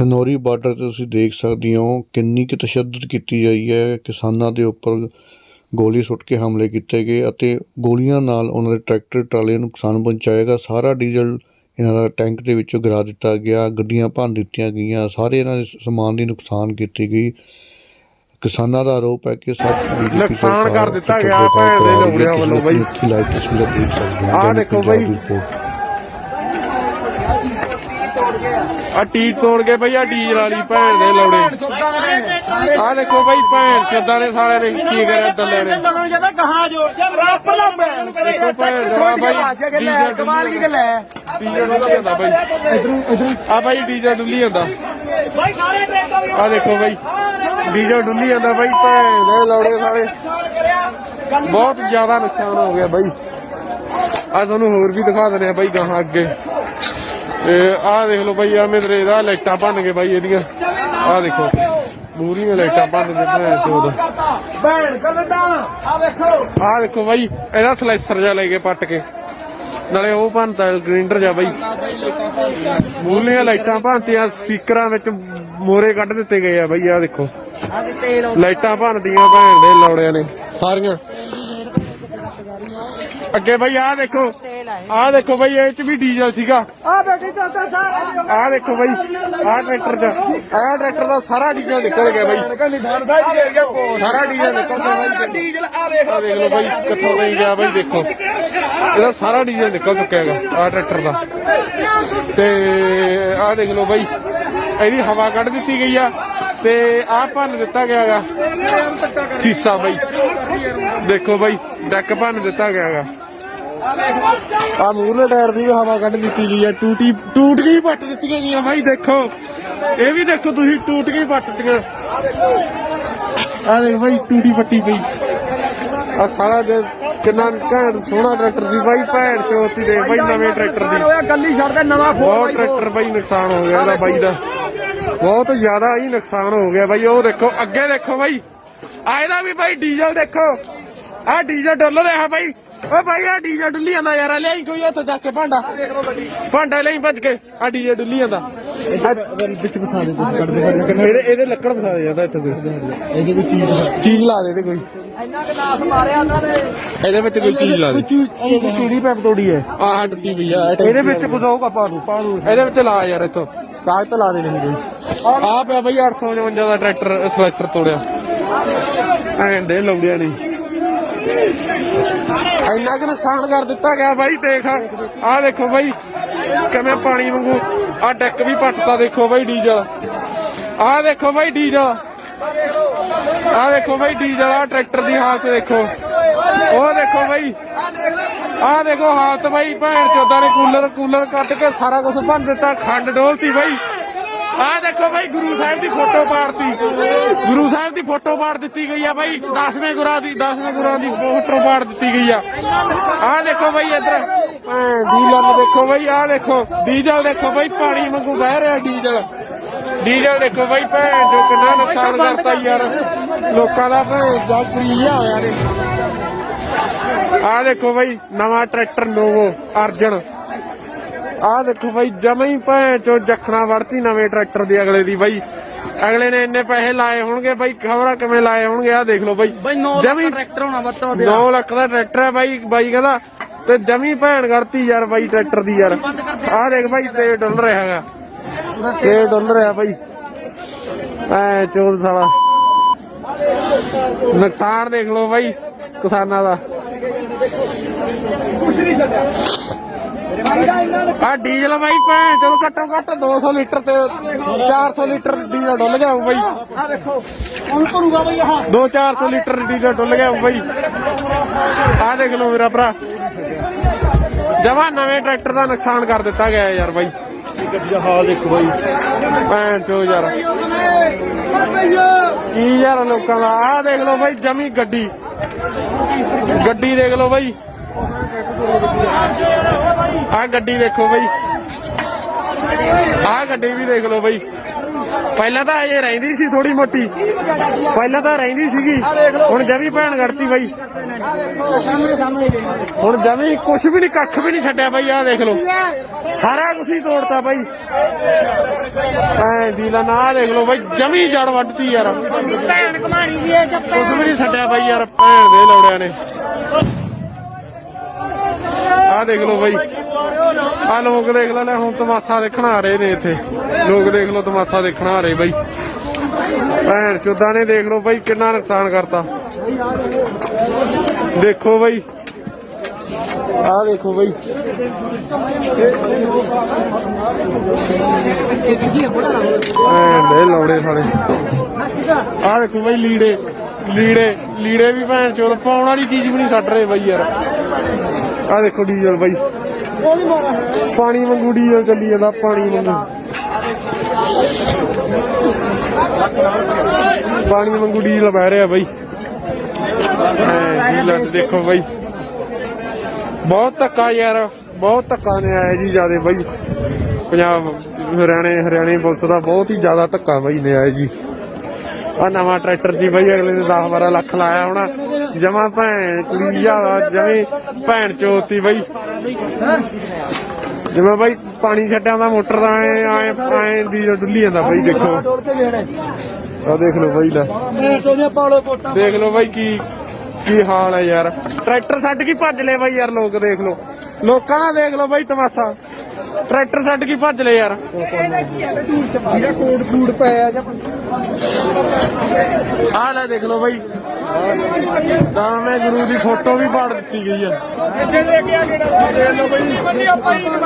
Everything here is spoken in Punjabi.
ਖਨੌਰੀ ਬਾਰਡਰ 'ਤੇ ਤੁਸੀਂ ਦੇਖ ਸਕਦੇ ਹੋ ਕਿੰਨੀ ਕੁ ਤਸ਼ੱਦਦ ਕੀਤੀ ਗਈ ਹੈ ਕਿਸਾਨਾਂ ਦੇ ਉੱਪਰ ਗੋਲੀ ਸੁੱਟ ਕੇ ਹਮਲੇ ਕੀਤੇ ਗਏ ਅਤੇ ਗੋਲੀਆਂ ਨਾਲ ਉਹਨਾਂ ਦੇ ਟਰੈਕਟਰ ਟਰਾਲੇ ਨੂੰ ਨੁਕਸਾਨ ਪਹੁੰਚਾਏਗਾ ਸਾਰਾ ਡੀਜ਼ਲ ਇਹਨਾਂ ਦਾ ਟੈਂਕ ਦੇ ਵਿੱਚੋਂ ਗਿਰਾ ਦਿੱਤਾ ਗਿਆ ਗੱਡੀਆਂ ਭੰਨ ਦਿੱਤੀਆਂ ਗਈਆਂ ਸਾਰੇ ਇਹਨਾਂ ਦੇ ਸਮਾਨ ਦੀ ਨੁਕਸਾਨ ਕੀਤੀ ਗਈ ਕਿਸਾਨਾਂ ਦਾ ਆਰੋਪ ਹੈ ਕਿ ਸਭ ਨੁਕਸਾਨ ਕਰ ਦਿੱਤਾ ਗਿਆ ਭੈਣ ਦੇ। ਲੋਕਾਂ ਵੱਲੋਂ ਬਈ। ਲਾਈਵ ਤਸਵੀਰਾਂ ਦੇਖ ਸਕਦੇ ਬਈ। ਦੀ ਰਿਪੋਰਟ ਆ ਟੀ ਤੋੜ ਕੇ ਬਈ ਆ ਡੀਜ਼ਲ ਵਾਲੀ ਭੈਣ ਦੇ ਲੌੜੇ ਆ ਦੇਖੋ ਬਈ ਭੈਣ ਕਿੱਦਾਂ ਨੇ ਸਾਲੇ ਨੇ, ਕੀ ਕਰਿਆ ਦੱਲੇ ਨੇ। ਮੈਨੂੰ ਜਦੋਂ ਕਹਾ ਜੋ ਜਦ ਰੱਬ ਲੱਭੇ ਦੇਖੋ ਭੈਣ ਦਾ ਬਾਈ ਡੀਜ਼ਲ ਕਮਾਲ ਕੀ ਗੱਲ ਹੈ ਡੀਜ਼ਲ ਡੁੱਲੀ ਜਾਂਦਾ ਬਾਈ ਆ ਬਾਈ ਡੀਜ਼ਲ ਡੁੱਲੀ ਜਾਂਦਾ ਭਾਈ ਸਾਰੇ ਟਰੈਕਟਰ ਵੀ ਆ ਦੇਖੋ ਬਾਈ ਡੀਜ਼ਲ ਡੁੱਲੀ ਜਾਂਦਾ ਬਾਈ ਭੈਣ ਦੇ ਲੌੜੇ ਸਾਲੇ। ਬਹੁਤ ਜ਼ਿਆਦਾ ਨੁਕਸਾਨ ਹੋ ਗਿਆ ਬਾਈ ਆ ਤੁਹਾਨੂੰ ਹੋਰ ਵੀ ਦਿਖਾ ਦਿੰਦੇ ਆ ਬਾਈ ਗਾਹਾਂ ਅੱਗੇ। ਤੇ ਆਹ ਦੇਖ ਲਓ ਬਾਈ ਆ ਮੇਰੇ ਦਾ ਲਾਈਟਾਂ ਭੰਨ ਕੇ ਬਾਈ ਇਹਦੀਆਂ। ਆਹ ਦੇਖੋ ਮੂਰੀਆਂ ਲਾਈਟਾਂ ਭੰਨ ਕੇ ਭੈਣ ਚੋਦ ਭੈਣ ਆ ਵੇਖੋ। ਆਹ ਦੇਖੋ ਬਾਈ ਇਹਦਾ ਸਲਾਈਸਰ ਜਾ ਲੈ ਕੇ ਪੱਟ ਕੇ। ਨਾਲੇ ਉਹ ਭੰਨਤਾ ਗ੍ਰਿੰਡਰ ਜਾ ਬਾਈ। ਮੂਲੀਆਂ ਲਾਈਟਾਂ ਭੰਨਤੀਆਂ ਸਪੀਕਰਾਂ ਵਿੱਚ ਮੋਰੇ ਕੱਢ ਦਿੱਤੇ ਗਏ ਆ ਬਾਈ ਆਹ ਦੇਖੋ। ਲਾਈਟਾਂ ਭੰਨਦੀਆਂ ਭੈਣ ਦੇ ਲੌੜਿਆਂ ਨੇ। ਸਾਰੀਆਂ। ਅੱਗੇ ਬਾਈ ਆਹ ਦੇਖੋ ਆਹ ਦੇਖੋ ਬਾਈ ਇਹ ਚ ਵੀ ਡੀਜ਼ਲ ਸੀਗਾ। ਆ ਬੇਟੀ ਚਾਚਾ ਸਾਰੇ ਆਹ ਦੇਖੋ ਬਾਈ ਆਹ ਟਰੈਕਟਰ ਦਾ ਆਹ ਟਰੈਕਟਰ ਦਾ ਸਾਰਾ ਡੀਜ਼ਲ ਨਿਕਲ ਗਿਆ ਕੋ ਸਾਰਾ ਡੀਜ਼ਲ ਨਿਕਲ ਗਿਆ ਡੀਜ਼ਲ ਆ ਵੇਖ ਲਓ ਬਾਈ ਕਿੱਥੋਂ ਨਹੀਂ ਗਿਆ ਬਾਈ ਦੇਖੋ। ਇਹਦਾ ਸਾਰਾ ਡੀਜ਼ਲ ਨਿਕਲ ਚੁੱਕਿਆ ਹੈਗਾ ਆ ਟਰੈਕਟਰ ਦਾ। ਤੇ ਆ ਦੇਖ ਲਓ ਬਾਈ ਇਹਦੀ ਹਵਾ ਕੱਢ ਦਿੱਤੀ ਗਈ ਆ। ਤੇ ਆ ਭੰਨ ਦਿੱਤਾ ਗਿਆ ਹੈਗਾ। ਸੀਸਾ ਬਾਈ। ਦੇਖੋ ਬਾਈ ਡੈਕ ਭੰਨ ਦਿੱਤਾ ਗਿਆ ਹੈਗਾ। ਆ ਮੂਰਲੇ ਟਾਇਰ ਦੀ ਵੀ ਹਵਾ ਕੱਢ ਦਿੱਤੀ ਗਈ ਆ ਟੂਟੀ ਟੂਟ ਗਈ ਪੱਟ ਦਿੱਤੀਆਂ ਗਈਆਂ ਬਾਈ ਦੇਖੋ। ਇਹ ਵੀ ਦੇਖੋ ਤੁਸੀਂ ਟੂਟ ਗਈ ਪੱਟ ਦਿੱਤੀਆਂ। ਆ ਦੇਖ ਬਾਈ ਟੂਟੀ ਪੱਟੀ ਪਈ। ਆ ਸਾਰਾ ਦਿਨ ਕਿੰਨਾ ਘੈਂਟ ਸੋਹਣਾ ਟਰੈਕਟਰ ਸੀ ਬਾਈ ਭੈਣ ਚੋਤੀ ਦੇ ਬਾਈ ਨਵੇਂ ਟਰੈਕਟਰ ਦੀ। ਹੋਇਆ ਗੱਲੀ ਛੱਡ ਦੇ ਨਵਾਂ ਬਹੁਤ ਟਰੈਕਟਰ ਬਾਈ ਨੁਕਸਾਨ ਹੋ ਗਿਆ ਇਹਦਾ ਬਾਈ ਦਾ। ਬਹੁਤ ਜ਼ਿਆਦਾ ਹੀ ਨੁਕਸਾਨ ਹੋ ਗਿਆ ਬਾਈ ਉਹ ਦੇਖੋ ਅੱਗੇ ਦੇਖੋ ਬਾਈ। ਆ ਇਹਦਾ ਵੀ ਬਾਈ ਡੀਜ਼ਲ ਦੇਖੋ। ਆ ਡੀਜ਼ਲ ਡੁੱਲ ਰਿਹਾ ਬਾਈ। ਓ ਬਾਈ ਆ ਡੀਜ਼ਲ ਡੁੱਲੀ ਜਾਂਦਾ ਯਾਰ ਲਿਆਈ ਕੋਈ ਇੱਥੇ ਜਾ ਕੇ ਭਾਂਡਾ। ਭਾਂਡਾ ਲਈ ਭੱਜ ਕੇ ਆ ਡੀਜ਼ਲ ਡੁੱਲੀ ਜਾਂਦਾ ਵਿੱਚ ਫਸਾ ਦੇ ਕੱਢ ਦੇ। ਇਹਦੇ ਇਹਦੇ ਲੱਕੜ ਫਸਾ ਦੇ ਜਾਂਦਾ ਇੱਥੇ ਇਹਦੇ ਕੋਈ ਚੀਜ਼ ਚੀਜ਼ ਲਾ ਦੇ ਇਹਦੇ ਕੋਈ। ਇੰਨਾ ਕਿ ਨਾਸ ਮਾਰਿਆ ਉਹਨਾਂ ਨੇ। ਇਹਦੇ ਵਿੱਚ ਕੋਈ ਚੀਜ਼ ਲਾ ਦੇ। ਚੀੜੀ ਪੈਪ ਤੋੜੀ ਹੈ ਆਹ ਟੁੱਟੀ ਪਈ ਆ। ਇਹਦੇ ਵਿੱਚ ਬਜ਼ਾਊਗਾ ਪਾ ਦੂ ਪਾ ਦੂ ਇਹਦੇ ਵਿੱਚ ਲਾ ਯਾਰ ਇੱਥੋਂ। ਕਾਗਜ਼ ਤਾਂ ਲਾ ਦੇ ਨਹੀਂ ਕੋਈ ਆ ਪਿਆ ਬਈ 855 ਦਾ ਟਰੈਕਟਰ ਸਲੈਕਟਰ ਤੋੜਿਆ। ਐਂ ਦੇ ਲੌੜਿਆ ਨਹੀਂ। ਇੰਨਾ ਕਿ ਨੁਕਸਾਨ ਕਰ ਦਿੱਤਾ ਗਿਆ ਬਾਈ, ਦੇਖ। ਆਹ ਦੇਖੋ ਬਾਈ, ਕਿਵੇਂ ਪਾਣੀ ਵਾਂਗੂ ਆ ਡੈਕ ਵੀ ਪੱਟਤਾ ਦੇਖੋ ਬਾਈ ਡੀਜ਼ਲ। ਆਹ ਦੇਖੋ ਬਾਈ ਡੀਜ਼ਲ। ਆਹ ਦੇਖੋ ਬਾਈ ਡੀਜ਼ਲ ਆ ਟਰੈਕਟਰ ਦੀ ਹਾਲਤ ਦੇਖੋ। ਉਹ ਦੇਖੋ ਬਾਈ। ਆਹ ਦੇਖੋ ਹਾਲਤ ਬਾਈ, ਭੈਣ ਚੋਦਾਂ ਨੇ ਕੂਲਰ ਕੂਲਰ ਕੱਟ ਕੇ ਸਾਰਾ ਕੁਝ ਭੰਨ ਦਿੱਤਾ, ਖੰਡ ਡੋਲਤੀ ਬਾਈ। ਆਹ ਦੇਖੋ ਬਾਈ, ਗੁਰੂ ਸਾਹਿਬ ਦੀ ਫੋਟੋ ਪਾੜਤੀ। ਗੁਰੂ ਸਾਹਿਬ ਦੀ ਫੋਟੋ ਪਾੜ ਦਿੱਤੀ ਗਈ ਆ ਬਾਈ 10ਵੇਂ ਗੁਰਾਂ ਦੀ 10ਵੇਂ ਗੁਰਾਂ ਦੀ ਫੋਟੋ ਪਾੜ ਦਿੱਤੀ ਗਈ ਆ। ਆਹ ਦੇਖੋ ਬਾਈ ਇੱਧਰ ਡੀਜ਼ਲ ਦੇਖੋ ਬਾਈ, ਆਹ ਦੇਖੋ, ਡੀਜ਼ਲ ਦੇਖੋ ਬਾਈ, ਪਾਣੀ ਵਾਂਗੂ ਵਹਿ ਰਿਹਾ ਡੀਜ਼ਲ। ਡੀਜ਼ਲ ਦੇਖੋ ਬਾਈ, ਭੈਣ ਜੋ ਕਿੰਨਾ ਨੁਕਸਾਨ ਕਰਤਾ ਯਾਰ। ਲੋਕਾਂ ਦਾ ਭੈਣ ਜਾ ਫਰੀਆ ਹੋਇਆ ਨੇ। ਆਹ ਦੇਖੋ ਬਾਈ ਨਵਾਂ ਟਰੈਕਟਰ ਨੋਵੋ ਅਰਜਨ। ਆਹ ਦੇਖੋ ਬਾਈ ਜਮਾ ਹੀ ਭੈਣ ਚੋ ਜਖਣਾ ਵੜਤੀ ਨਵੇਂ ਟਰੈਕਟਰ ਦੀ ਅਗਲੇ ਦੀ ਬਾਈ। ਅਗਲੇ ਨੇ ਇੰਨੇ ਪੈਸੇ ਲਾਏ ਹੋਣਗੇ ਬਾਈ ਖਬਰਾਂ ਕਿਵੇਂ ਲਾਏ ਹੋਣਗੇ ਆਹ ਦੇਖ ਲਓ 9 ਜਮੀ ਟਰੈਕਟਰ ਹੋਣਾ ਬੱਤੋ 9 ਲੱਖ ਦਾ ਟਰੈਕਟਰ ਹੈ ਬਾਈ ਬਾਈ ਕਹਿੰਦਾ ਤੇ ਜਮੀ ਭੈਣ ਕਰਤੀ ਯਾਰ ਬਾਈ ਟਰੈਕਟਰ ਦੀ ਯਾਰ। ਆਹ ਦੇਖ ਬਾਈ ਤੇ ਡੁੱਲ ਰਿਹਾ ਹੈਗਾ। ਤੇ ਡੁੱਲ ਰਿਹਾ ਬਾਈ। ਐ ਚੋਦ ਸਾਲਾ। ਨੁਕਸਾਨ ਦੇਖ ਲਓ ਬਾਈ ਕਿਸਾਨਾਂ ਦਾ। ਆ ਡੀਜ਼ਲ ਬਾਈ ਭੈਣ ਚਲੋ ਘੱਟੋ ਘੱਟ 200 ਲੀਟਰ ਤੇ 400 ਲੀਟਰ ਡੀਜ਼ਲ ਡੁੱਲ ਗਿਆ ਬਾਈ। ਆ ਦੇਖੋ ਹੁਣ ਕਰੂਗਾ ਬਈ ਆਹ। 2-400 ਲੀਟਰ ਡੀਜ਼ਲ ਡੁੱਲ ਗਿਆ ਬਾਈ। ਆ ਦੇਖ ਲਓ ਮੇਰਾ ਭਰਾ। ਜਮਾ ਨਵੇਂ ਟਰੈਕਟਰ ਦਾ ਨੁਕਸਾਨ ਕਰ ਦਿੱਤਾ ਗਿਆ ਯਾਰ ਬਾਈ। ਗੱਡੀ ਦਾ ਹਾਲ ਦੇਖੋ ਬਾਈ। ਭੈਣ ਚੋ ਯਾਰ। ਕੀ ਯਾਰ ਲੋਕਾਂ ਦਾ? ਆਹ ਦੇਖ ਲਓ ਬਾਈ, ਜਮੀ ਗੱਡੀ। ਗੱਡੀ ਦੇਖ ਲਓ ਬਾਈ। ਆਹ ਗੱਡੀ ਦੇਖੋ ਬਾਈ। ਆਹ ਗੱਡੀ ਵੀ ਦੇਖ ਲਓ ਬਾਈ। ਪਹਿਲਾਂ ਤਾਂ ਇਹ ਰਹਿੰਦੀ ਸੀ ਥੋੜੀ ਮੋਟੀ। ਪਹਿਲਾਂ ਤਾਂ ਰਹਿੰਦੀ ਸੀਗੀ। ਹੁਣ ਜਮੀ ਭੈਣ ਕਰਤੀ ਬਾਈ। ਹੁਣ ਜਮੀ ਕੁਛ ਵੀ ਨਹੀਂ ਕੱਖ ਵੀ ਨਹੀਂ ਛੱਡਿਆ ਬਾਈ, ਆਹ ਦੇਖ ਲਓ। ਸਾਰਾ ਕੁਝ ਹੀ ਤੋੜਤਾ ਬਾਈ। ਐ ਭੈਣ ਦੀ ਲਾ ਨਾ ਦੇਖ ਲਓ ਬਾਈ, ਜਮੀ ਜੜ ਵੱਢਤੀ ਯਾਰ। ਭੈਣ ਕਮਾਣੀ ਦੀ ਹੈ ਜਾਂ ਕੁਛ ਵੀ ਨਹੀਂ ਛੱਡਿਆ ਬਾਈ ਯਾਰ, ਭੈਣ ਦੇ ਲੌੜਿਆਂ ਨੇ। ਆਹ ਦੇਖ ਲਓ ਬਾਈ। ਆ ਲੋਕ ਦੇਖ ਲੈ ਲੈ ਹੁਣ ਤਮਾਸ਼ਾ ਦੇਖਣ ਆ ਰਹੇ ਨੇ ਇੱਥੇ। ਲੋਕ ਦੇਖ ਲੋ ਤਮਾਸ਼ਾ ਦੇਖਣ ਆ ਰਹੇ ਬਾਈ। ਭੈਣ ਚੋਦਾਂ ਨੇ ਦੇਖ ਲੋ ਬਾਈ, ਕਿੰਨਾ ਨੁਕਸਾਨ ਕਰਤਾ। ਦੇਖੋ ਬਾਈ। ਆਹ ਦੇਖੋ ਬਾਈ। ਭੈਣ ਲੌੜੇ ਸਾਲੇ। ਆਹ ਦੇਖੋ ਬਾਈ, ਲੀੜੇ। ਲੀੜੇ ਲੀੜੇ ਵੀ ਭੈਣ ਚੋਦ, ਪਾਉਣ ਵਾਲੀ ਚੀਜ਼ ਵੀ ਨਹੀਂ ਛੱਡ ਰਹੇ ਬਾਈ ਯਾਰ। ਆਹ ਦੇਖੋ ਡੀਜ਼ਲ ਬਾਈ। ਪਾਣੀ ਵਾਂਗੂ ਡੀਜ਼ਲ ਚੱਲੀ ਜਾਂਦਾ, ਪਾਣੀ ਵਾਂਗੂ। ਪਾਣੀ ਵਾਂਗੂ ਡੀਜ਼ਲ ਵਹਿ ਰਿਹਾ ਬਾਈ। ਡੀਜ਼ਲ ਦੇਖੋ ਬਾਈ। ਬਹੁਤ ਧੱਕਾ ਯਾਰ, ਬਹੁਤ ਧੱਕਾ ਨੇ ਆਇਆ ਜੀ ਜਿਆਦੇ ਬਾਈ। ਪੰਜਾਬ, ਹਰਿਆਣੇ ਹਰਿਆਣੇ ਪੁਲਿਸ ਦਾ ਬਹੁਤ ਹੀ ਜ਼ਿਆਦਾ ਧੱਕਾ ਬਾਈ ਨੇ ਆਇਆ ਜੀ। ਆ ਨਵਾਂ ਟਰੈਕਟਰ ਸੀ ਬਾਈ, ਅਗਲੇ ਨੇ 10 12 ਲੱਖ ਲਾਇਆ ਹੋਣਾ। ਜਮਾ ਭੈਣ ਕੁੜੀ ਜ਼ਿਆਦਾ ਜਮੀ ਭੈਣ ਚੋਤੀ ਬਾਈ। ਜਿਵੇਂ ਬਾਈ ਪਾਣੀ ਛੱਡਿਆ ਦਾ ਮੋਟਰ ਦਾ ਐ ਐ ਦੀ ਡੁੱਲੀ ਜਾਂਦਾ ਬਾਈ, ਦੇਖੋ। ਆ ਦੇਖ ਲਓ ਬਾਈ ਲੈ। ਦੇਖ ਲਓ ਬਾਈ ਕੀ ਕੀ ਹਾਲ ਹੈ ਯਾਰ। ਟਰੈਕਟਰ ਛੱਡ ਕੇ ਭੱਜ ਲਏ ਬਾਈ ਯਾਰ ਲੋਕ, ਦੇਖ ਲਓ। ਲੋਕਾਂ ਦਾ ਦੇਖ ਲਓ ਬਾਈ ਤਮਾਸ਼ਾ। ਟਰੈਕਟਰ ਛੱਡ ਕੇ ਭੱਜ ਲਏ ਯਾਰ। ਜਿਹੜਾ ਕੋਟ ਕੂਟ ਪਿਆ ਜਾਂ ਆਹ ਲੈ ਦੇਖ ਲਓ ਬਾਈ। ਤਾਂ ਮੈਂ ਗੁਰੂ ਦੀ ਫੋਟੋ ਵੀ ਪਾੜ ਦਿੱਤੀ ਗਈ ਆ। ਪਿੱਛੇ ਦੇ ਕੇ ਆ ਜਿਹੜਾ। ਦੇਖ ਲਓ ਬਈ।